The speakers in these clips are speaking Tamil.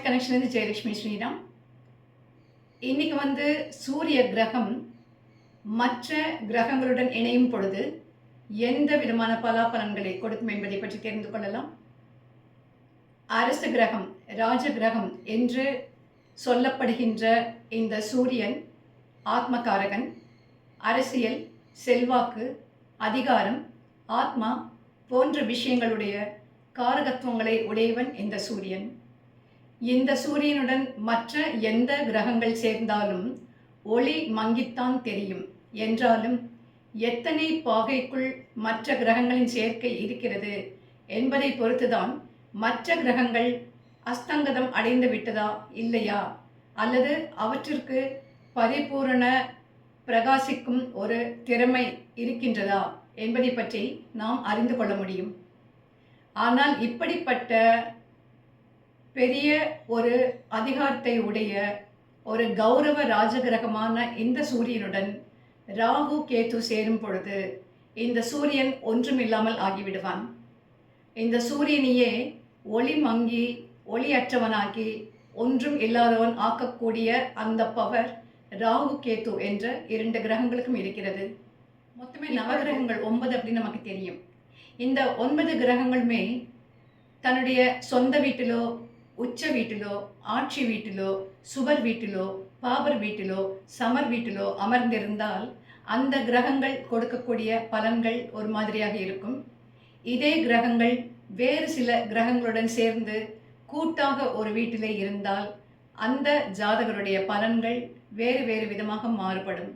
கனெக்ஷன் ஜெயலட்சுமி ஸ்ரீராம் இன்னைக்கு வந்து சூரிய கிரகம் மற்ற கிரகங்களுடன் இணையும் பொழுது எந்த விதமான பலாபலன்களை கொடுக்கும் என்பதை பற்றி தெரிந்து கொள்ளலாம். அரசு கிரகம் ராஜ கிரகம் என்று சொல்லப்படுகின்ற இந்த சூரியன் ஆத்மகாரகன் அரசியல் செல்வாக்கு அதிகாரம் ஆத்மா போன்ற விஷயங்களுடைய காரகத்துவங்களை உடையவன் இந்த சூரியன். இந்த சூரியனுடன் மற்ற எந்த கிரகங்கள் சேர்ந்தாலும் ஒளி மங்கித்தான் தெரியும். என்றாலும் எத்தனை பாகைக்குள் மற்ற கிரகங்களின் சேர்க்கை இருக்கிறது என்பதை பொறுத்துதான் மற்ற கிரகங்கள் அஸ்தங்கதம் அடைந்து விட்டதா இல்லையா? அல்லது அவற்றிற்கு பரிபூரண பிரகாசிக்கும் ஒரு திறமை இருக்கின்றதா என்பதை பற்றி நாம் அறிந்து கொள்ள முடியும். ஆனால் இப்படிப்பட்ட பெரிய ஒரு அதிகாரத்தை உடைய ஒரு கௌரவ ராஜகிரகமான இந்த சூரியனுடன் ராகு கேது சேரும் பொழுது இந்த சூரியன் ஒன்றுமில்லாமல் ஆகிவிடுவான். இந்த சூரியனையே ஒளி மங்கி ஒளியற்றவனாக்கி ஒன்றும் இல்லாதவன் ஆக்கக்கூடிய அந்த பவர் ராகு கேது என்ற இரண்டு கிரகங்களுக்கும் இருக்கிறது. மொத்தமே நவகிரகங்கள் ஒன்பது அப்படின்னு நமக்கு தெரியும். இந்த ஒன்பது கிரகங்களுமே தன்னுடைய சொந்த வீட்டிலோ உச்ச வீட்டிலோ ஆட்சி வீட்டிலோ சுவர் வீட்டிலோ பாபர் வீட்டிலோ சமர் வீட்டிலோ அமர்ந்திருந்தால் அந்த கிரகங்கள் கொடுக்கக்கூடிய பலன்கள் ஒரு மாதிரியாக இருக்கும். இதே கிரகங்கள் வேறு சில கிரகங்களுடன் சேர்ந்து கூட்டாக ஒரு வீட்டிலே இருந்தால் அந்த ஜாதகருடைய பலன்கள் வேறு வேறு விதமாக மாறுபடும்.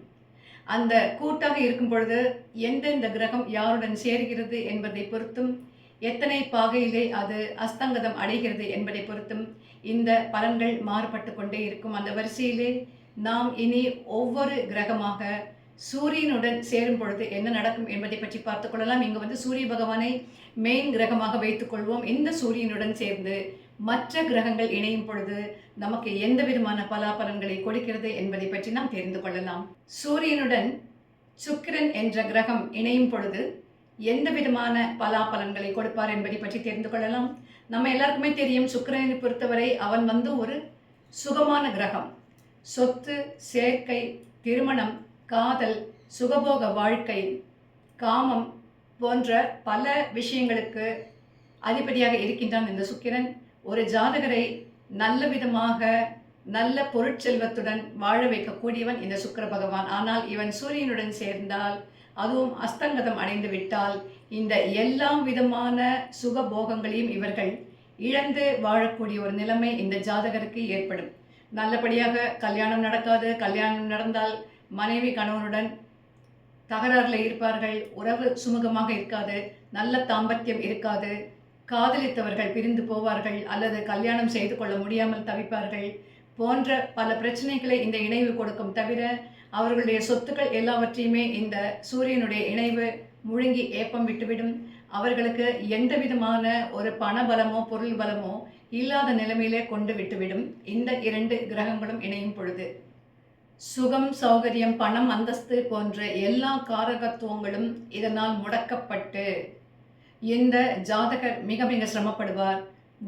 அந்த கூட்டாக இருக்கும் பொழுது எந்தெந்த கிரகம் யாருடன் சேர்கிறது என்பதை பொறுத்தும் எத்தனை பாகையிலே அது அஸ்தங்கதம் அடைகிறது என்பதை பொறுத்தும் இந்த பலன்கள் மாறுபட்டு கொண்டே இருக்கும். அந்த வரிசையிலே நாம் இனி ஒவ்வொரு கிரகமாக சூரியனுடன் சேரும் பொழுது என்ன நடக்கும் என்பதை பற்றி பார்த்து கொள்ளலாம். இங்கு வந்து சூரிய பகவானை மெயின் கிரகமாக வைத்துக்கொள்வோம் இந்த சூரியனுடன் சேர்ந்து மற்ற கிரகங்கள் இணையும் பொழுது நமக்கு எந்த விதமான பலாபலன்களை கொடுக்கிறது என்பதை பற்றி நாம் தெரிந்து கொள்ளலாம். சூரியனுடன் சுக்கிரன் என்ற கிரகம் இணையும் பொழுது எந்த விதமான பலாபலன்களை கொடுப்பார் என்பதை பற்றி தெரிந்து கொள்ளலாம். நம்ம எல்லாருக்குமே தெரியும் சுக்கிரனை பொறுத்தவரை அவன் வந்து ஒரு சுகமான கிரகம். சொத்து சேர்க்கை திருமணம் காதல் சுகபோக வாழ்க்கை காமம் போன்ற பல விஷயங்களுக்கு அதிபதியாக இருக்கின்றான் இந்த சுக்கிரன். ஒரு ஜாதகரை நல்ல விதமாக நல்ல பொருட்செல்வத்துடன் வாழ வைக்கக்கூடியவன் இந்த சுக்கிர பகவான். ஆனால் இவன் சூரியனுடன் சேர்ந்தால் அதுவும் அஸ்தங்கதம் அடைந்து விட்டால் இந்த எல்லா விதமான சுக போகங்களையும் இவர்கள் இழந்து வாழக்கூடிய ஒரு நிலைமை இந்த ஜாதகருக்கு ஏற்படும். நல்லபடியாக கல்யாணம் நடக்காது கல்யாணம் நடந்தால் மனைவி கணவனுடன் தகராறில் இருப்பார்கள் உறவு சுமூகமாக இருக்காது நல்ல தாம்பத்தியம் இருக்காது காதலித்தவர்கள் பிரிந்து போவார்கள் அல்லது கல்யாணம் செய்து கொள்ள முடியாமல் தவிப்பார்கள் போன்ற பல பிரச்சனைகளை இந்த இணைவு கொடுக்கும் தவிர அவர்களுடைய சொத்துக்கள் எல்லாவற்றையுமே இந்த சூரியனுடைய இணைவு முழுங்கி ஏப்பம் விட்டுவிடும். அவர்களுக்கு எந்த விதமான ஒரு பண பலமோ பொருள் பலமோ இல்லாத நிலைமையிலே கொண்டு விட்டுவிடும். இந்த இரண்டு கிரகங்களும் இணையும் பொழுது. சுகம் சௌகரியம் பணம் அந்தஸ்து போன்ற எல்லா காரகத்துவங்களும் இதனால் முடக்கப்பட்டு இந்த ஜாதகர் மிக மிக சிரமப்படுவார்.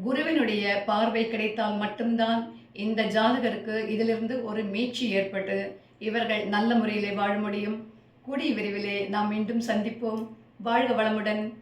குருவினுடைய பார்வை கிடைத்தால் மட்டும்தான் இந்த ஜாதகருக்கு இதிலிருந்து ஒரு மீட்சி ஏற்பட்டு இவர்கள் நல்ல முறையிலே வாழ முடியும். கூடிய விரைவிலே நாம் மீண்டும் சந்திப்போம். வாழ்க வளமுடன்.